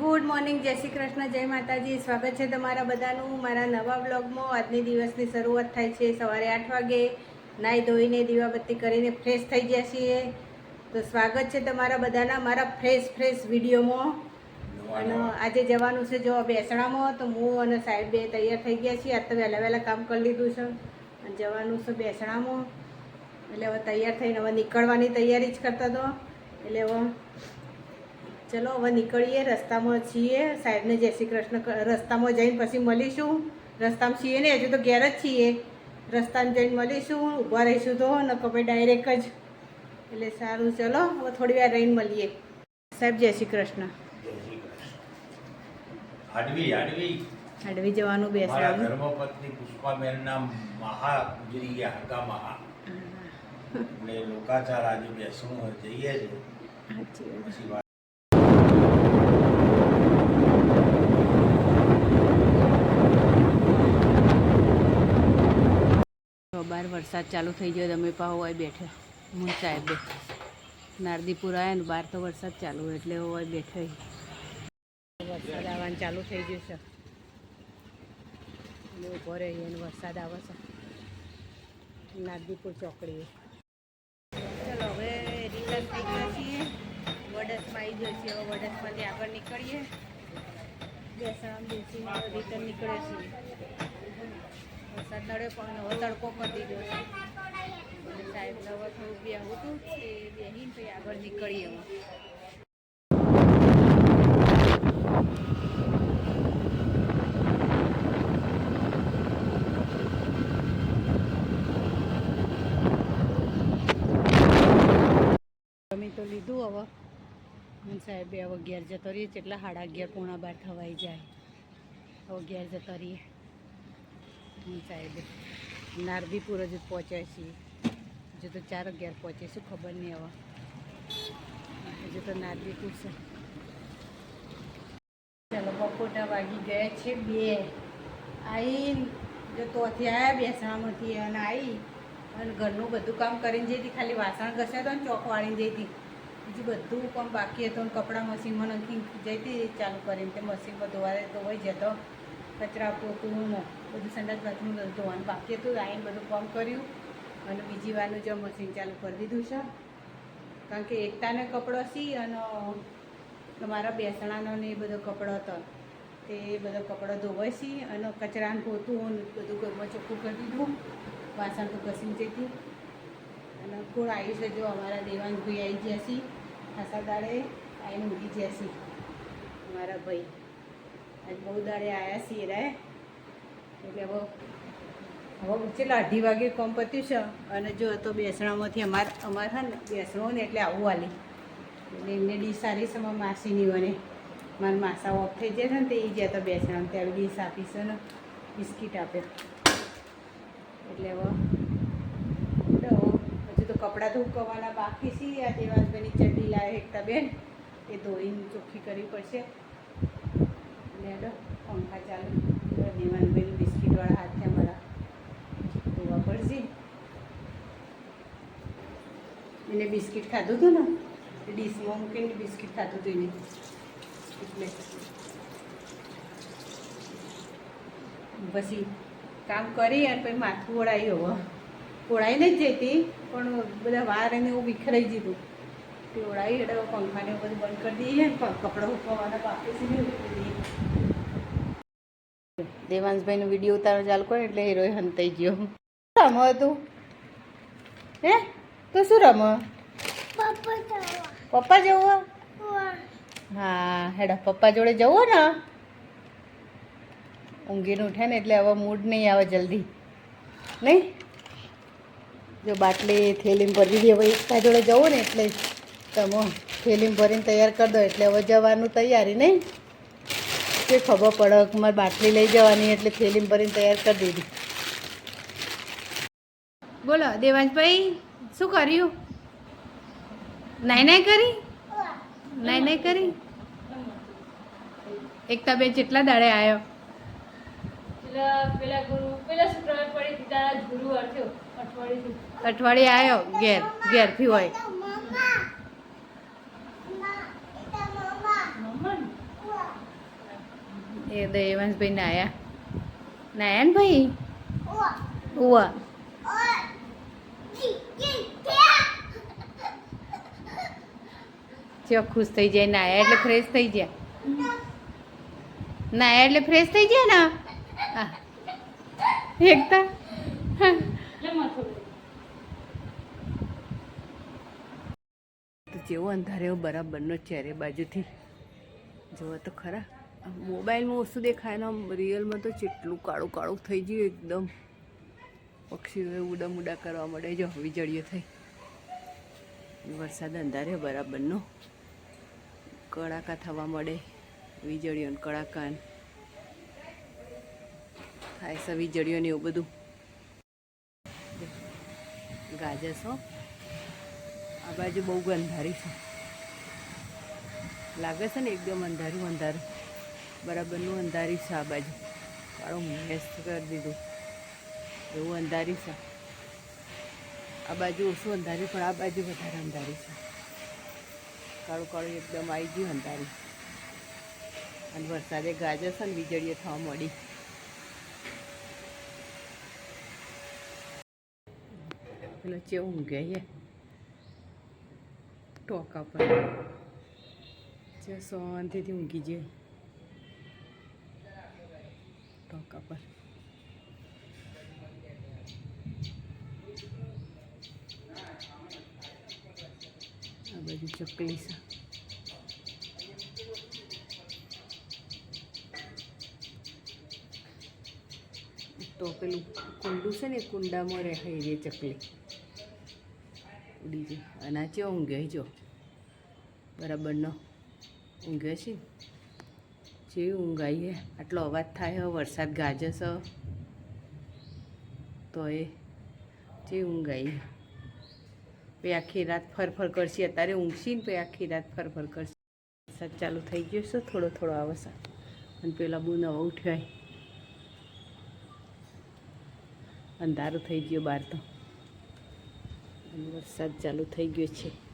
Good morning, જય શ્રી કૃષ્ણ, જય માતાજી. સ્વાગત છે તમારા બધાનું મારા નવા બ્લોગમાં આજની દિવસની શરૂઆત થાય છે સવારે આઠ વાગે. નાહી ધોઈને દીવાબત્તી કરીને ફ્રેશ થઈ ગયા છીએ. તો સ્વાગત છે તમારા બધાના મારા ફ્રેશ ફ્રેશ વિડીયોમાં. અને આજે જવાનું છે જો બેસણામાં, તો હું અને સાહેબ બે તૈયાર થઈ ગયા છીએ. આજ તો વહેલા વહેલા કામ કરી લીધું છે. અને જવાનું છે બેસણામાં. એટલે હવે તૈયાર થઈને હવે નીકળવાની તૈયારી જ કરતા હતો. એટલે હવે ચલો હવે નીકળીએ રસ્તામાં છીએ. સાહેબને જય શ્રી કૃષ્ણ રસ્તામાં જઈને પછી મળીશું. રસ્તામાં છીએ ને હજુ તો ઘેર જ છીએ. રસ્તામાં જઈને મળીશું ઊભા રહીશું તો ન પછી ડાયરેક્ટ જ. એટલે સારું ચલો હવે થોડી વાર રહીને મળીએ. સાહેબ જય શ્રી કૃષ્ણ. હાડવી હાડવી. હાડવી જવાનું બેસવાનું. ધર્મપત્ની પુષ્પાબેનના મહા ગુજરી ગયા હકા મહા. એટલે લોકાચાર આજે બેસવું જઈએ છે પછી વાત તો બહાર વરસાદ ચાલુ થઈ ગયો તમે પાહો હોય બેઠે. હું સાહેબે નારદીપુર આવ્યા ને બહાર તો વરસાદ ચાલુ એટલે હોય બેઠે વરસાદ આવવાનું ચાલુ થઈ ગયું છે. એટલે ઊભો રહીએ અને વરસાદ આવે છે. નારદીપુર ચોકડીએ. ચલો, હવે રિટર્ન થઈ ગયા છીએ. વડસમાં આવી ગયો છીએ. હવે વડસમાંથી આગળ નીકળીએ. બેસણ બેસીને રિટર્ન નીકળે છીએ. વરસાદ નડે પણ તડકો કરી દીધો છે સાહેબ હવે થોડું બે હતું એ બેહીને પછી આગળ નીકળીએ હવે જમી તો લીધું હવે. અને સાહેબે હવે ઘેર જતો રહીએ એટલા સાડા અગિયાર પોણા બાર થવાઈ જાય. હવે ઘેર જતો રહીએ. સાહેબે. નારદીપુર હજુ પહોંચ્યા છીએ. હજુ તો ચાર અગિયાર પહોંચે શું ખબર નહીં હવે. હજુ તો નારદીપુર છે ચાલો, બપોરના વાગી ગયા છે બે. આવીને જો તોથી આવ્યા બેસણામાંથી અને આવી અને ઘરનું બધું કામ કરીને જઈ હતી, ખાલી વાસણ ઘસ્યા તો ને ચોક વાળીને જઈ હતી. બીજું બધું કામ બાકી હતું કપડાં મશીનમાં નથી જઈ હતી, ચાલુ કરીને તે મશીનમાં તો ધોવાઈ જતો. કચરા પોતું બધું સંડાસ બાથરૂમ ધોવાનું બાકી હતું. આવીને બધું કામ કર્યું અને બીજી વારનું જો મશીન ચાલુ કરી દીધું છે. કારણ કે એકતાને કપડો સી અને મારા બેસણાનો ને એ બધો કપડો હતો. તે બધો કપડો ધોવાય સી અને કચરાને પોતું બધું ઘરમાં ચોખ્ખું કરી દીધું. વાસણ તો ઘસીને જતી અને કોણ આવ્યું છે જો અમારા દેવાંગ ભાઈ આવી ગયા છીએ ખાસા દાડે આવીને ઉડી ગયા છીએ અમારા ભાઈ. બહુ દાડે આવ્યા છીએ રે. એટલે હવે હવે છેલ્લા અઢી વાગે કોમ પત્યું છે અને જો તો બેસણામાંથી અમાર, અમારે હા ને, બેસણો ને એટલે આવું હાલી. એટલે એમને ડીશ સારી છે મારા માસીની મને મારા માસા ઓફ થઈ જાય છે ને તે એ જ્યાં તો બેસણા ત્યાં ડીશ આપી છે ને, બિસ્કીટ આપે. એટલે હવે હજુ તો કપડાં ધોકવાના બાકી છે. આ દેવાસભાઈની ચડ્ડી લાવે એકતા બેન, એ ધોઈને ચોખ્ખી કરવી પડશે. હેડો પંખા ચાલુ દેવાનભાઈનું બિસ્કીટવાળા હાથે મારા ધોવા પડશે. એને બિસ્કિટ ખાધું હતું ને ડીશમાં મૂકીને બિસ્કિટ ખાધું હતું એને. એટલે પછી કામ કરી અને પછી માથું ઓળાયું હવે ઓળાઈ નથી જતી, પણ બધા વાર એને એવું વિખરાઈ દીધું ઓળાવી એટલે પંખાને બધું બંધ કરી દઈએ કપડાં ઉકવવાના બાકી છે દેવાંશભાઈનો વીડિયો ઉતારો ચાલુ કરે એટલે હીરો હંતાઈ ગયો. રમો તું? હે? તું શું રમો? પપ્પા જવું. હા હેડા પપ્પા જોડે જવું ને. ઊંઘીને ઉઠે ને એટલે હવે મૂડ નહીં આવે જલ્દી. નહીં? જો બાટલી થેલીમાં ભરી દે હવે એકતા જોડે જવું ને એટલે. તમે થેલીમાં ભરીને તૈયાર કરી દો એટલે હવે જવાનું તૈયારી નહીં? કે ખબર પડે કે મારે બાટલી લઈ જવાની એટલે થેલીમાં ભરીને તૈયાર કરી દીધી. બોલો દેવાંશભાઈ શું કર્યું? નાઈ નાઈ કરી? નાઈ નાઈ કરી? એકતા તબે જેટલા દાડે આવ્યો અઠવાડિયે આવ્યો ઘેર ઘેરથી હોય મમ્મા ને એ દેવાંશભાઈ નાયા. નાયા ને ભાઈ ઉવા. ચો ખુશ થઈ જાય, નાયા એટલે ફ્રેશ થઈ ગયા. નાયા એટલે ફ્રેશ થઈ ગયા ને. એકતા? જેવો અંધારે બરાબરનો ચહેરે બાજુથી. જોવો તો ખરા. મોબાઈલમાં ઓછું દેખાય ને રિયલમાં તો જેટલું કાળું કાળું થઈ ગયું એકદમ. પક્ષીઓ ઉડા મુડા કરવા મળે જો, વીજળીઓ થઈ. વરસાદ અંધારે બરાબરનો કડાકા થવા મળે વીજળીઓને કડાકા થાય છે વીજળીઓ ને એવું બધું. ગાજર હો આ બાજુ બહુ અંધારી છે. લાગે છે ને એકદમ અંધારું અંધારું. બરાબરનું અંધારી છે આ બાજુ. કાળું મેસ કરી દીધું. એવું અંધારી છે. આ બાજુ ઓછું અંધારી, પણ આ બાજુ વધારે અંધારી છે. કાળું કાળું એકદમ આવી ગયું અંધારી. અને વરસાદે ગાજર છે ને વીજળીએ થવા મળી. પેલો ચેવું ઊંઘે ટોકા પર. જે શાંતિથી ઊંઘી જાય ટોકા પર આ બાજુ ચકલી છે તો પેલું કુંડું છે ને કુંડામાં રહે રે ચકલી ઉડી જાય અને ચેવો ઊંઘે જો બરાબરનો ઊંઘે છે જે ઊંઘ આવીએ આટલો અવાજ થાય હે, વરસાદ ગાજે છે તો એ જે ઊંઘ આવી પછી આખી રાત ફરફર કરશે. અત્યારે ઊંઘશી ને પછી આખી રાત ફરફર કરશે. વરસાદ ચાલુ થઈ ગયો છે, થોડો થોડો આવે છે. અને પેલા બહુ નવા ઉઠ્યા અંધારું થઈ ગયું બહાર તો. વરસાદ ચાલુ થઈ ગયો છે.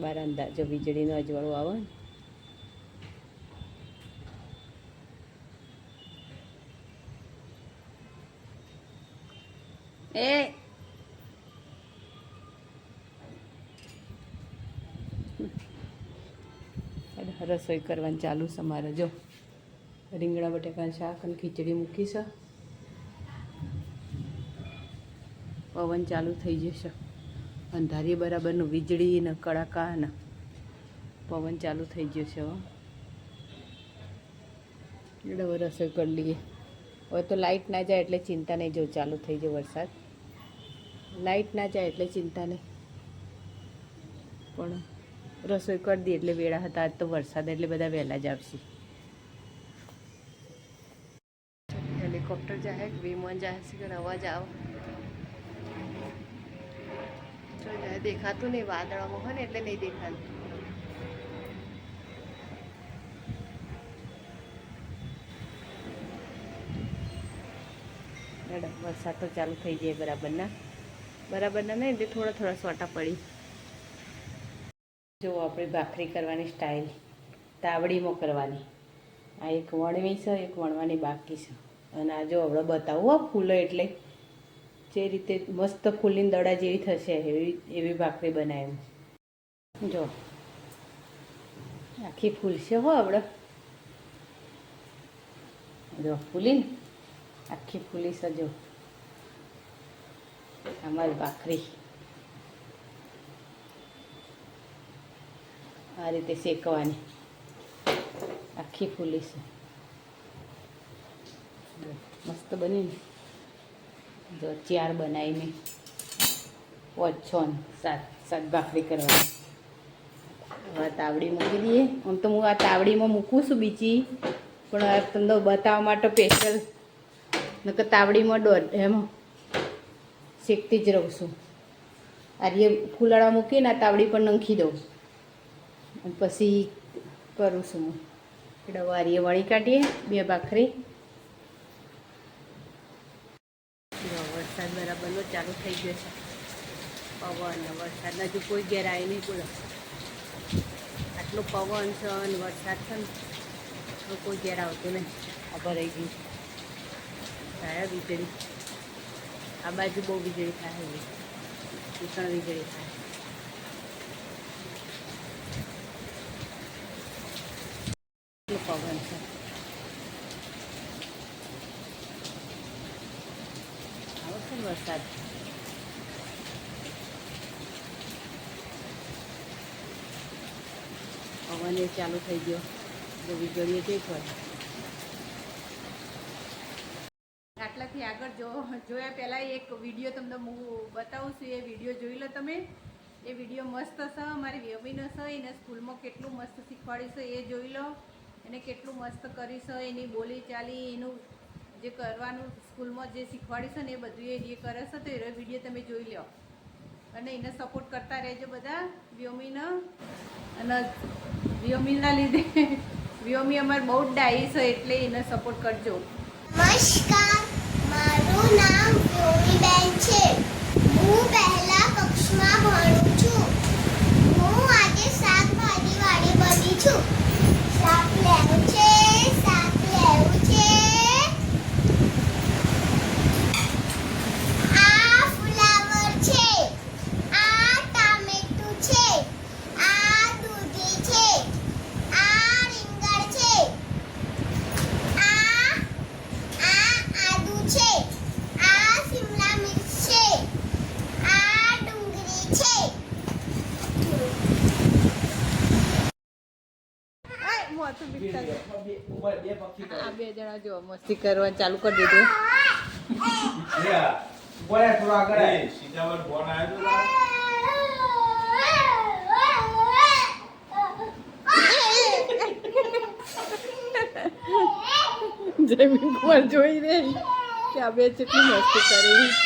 બાર અંદાજો વીજળીનો અજવાળો આવે ને. એ. રસોઈ કરવાનું ચાલુ છે મારે, જો. રીંગણા બટેકા શાક અને ખીચડી મૂકી છે. પવન ચાલુ થઈ જશે. અંધારી બરાબરનું વીજળી ને કડાકા ને પવન ચાલુ થઈ ગયો છે હવે એટલે રસોઈ કરી લઈએ. હવે તો લાઇટ ના જાય એટલે ચિંતા નહીં, જો ચાલુ થઈ જાય વરસાદ. લાઇટ ના જાય એટલે ચિંતા નહીં. પણ રસોઈ કરી દઈએ એટલે વેળા હતા. આજ તો વરસાદ એટલે બધા વહેલા જ આવશે. હેલિકોપ્ટર જાય વિમાન જાય છે કે અવાજ આવે જો જાય દેખાતું નહીં, વાદળામાં હોય ને એટલે નહીં દેખાતું. મેડમ, વરસાદ તો ચાલુ થઈ જાય બરાબરના. બરાબરના નહીં, એટલે થોડા થોડા સોટા પડી. જો આપણે ભાખરી કરવાની સ્ટાઇલ તાવડીમાં કરવાની. આ એક વણવી છે, એક વણવાની બાકી છે. અને આ જો આપણે બતાવું હો ફૂલો એટલે. જે રીતે મસ્ત ફૂલીને દડા જેવી થશે એવી એવી ભાખરી બનાવી. જો. આખી ફૂલશે હો આપણે જો, ફૂલીને આખી ફૂલી છે જો. અમારી ભાખરી. આ રીતે શેકવાની. આખી ફૂલી છે મસ્ત બની જો ચાર બનાવીને ઓછોન સાત સાત ભાખરી કરવાની. હવે તાવડી મૂકી દઈએ. આમ તો હું આ તાવડીમાં મૂકું છું બીજી, પણ તમને બતાવવા માટે સ્પેશિયલ નકર તાવડીમાં દોઢ, એમાં શેકતી જ રહું છું. આરીએ ફૂલાડા મૂકીને આ તાવડી પર નાખી દઉં અને પછી કરું છું હું. એટલે વારીએ વળી કાઢીએ, બે ભાખરી જો વરસાદ બરાબરનો ચાલુ થઈ ગયો છે. પવન વરસાદ, હજુ કોઈ ઘેર આવી નહીં બોલો. આટલો પવન છે અને વરસાદ છે ને કોઈ ઘેર આવતું નહીં ખબર આવી ગયું થાય વીજળી. આ બાજુ બહુ વીજળી થાય ભીષણ વીજળી થાય એટલો પવન છે આવશે ને વરસાદ. પવન એ ચાલુ થઈ ગયો. તો વીજળીએ કઈ પણ આટલાથી આગળ જો, જોયા પહેલાં એક વીડિયો તમને હું બતાવું છું. એ વીડિયો જોઈ લો તમે. એ વીડિયો મસ્ત છે. મારી વ્યમીનો છે. એને સ્કૂલમાં કેટલું મસ્ત શીખવાડ્યું એ જોઈ લો. એને કેટલું મસ્ત કરીશ એની બોલી ચાલી, એનું જે કરવાનું સ્કૂલમાં જે શીખવાડ્યું ને એ બધું એ કરે છે તો એ વીડિયો તમે જોઈ લો અને એને સપોર્ટ કરતા રહેજો બધા વ્યોમીને. અને વ્યોમીના લીધે વ્યોમી અમારે બહુ જ ડાઈ છે એટલે એને સપોર્ટ કરજો. નમસ્કાર, મારું નામ વ્યોમીબેન છે. હું પહેલા કક્ષમાં ભણું છું. હું આજે શાકભાજી વાળી બની છું. શાક લેવું છે શાક લેવું છે આ ફુલાવર છે આ ટામેટું છે આ દૂધી છે આ રીંગણ છે આ આ આદુ છે આ શિમલા મિર્ચ છે આ ડુંગળી છે આય, મોઢું બીકતા જાય. બે ઉપર બે પક્ષી આ જો, મસ્તી કરવાનું ચાલુ કરી દીધું? જમીન કુમાર જોઈ રહી કે આ બે કેટલી મસ્તી કરી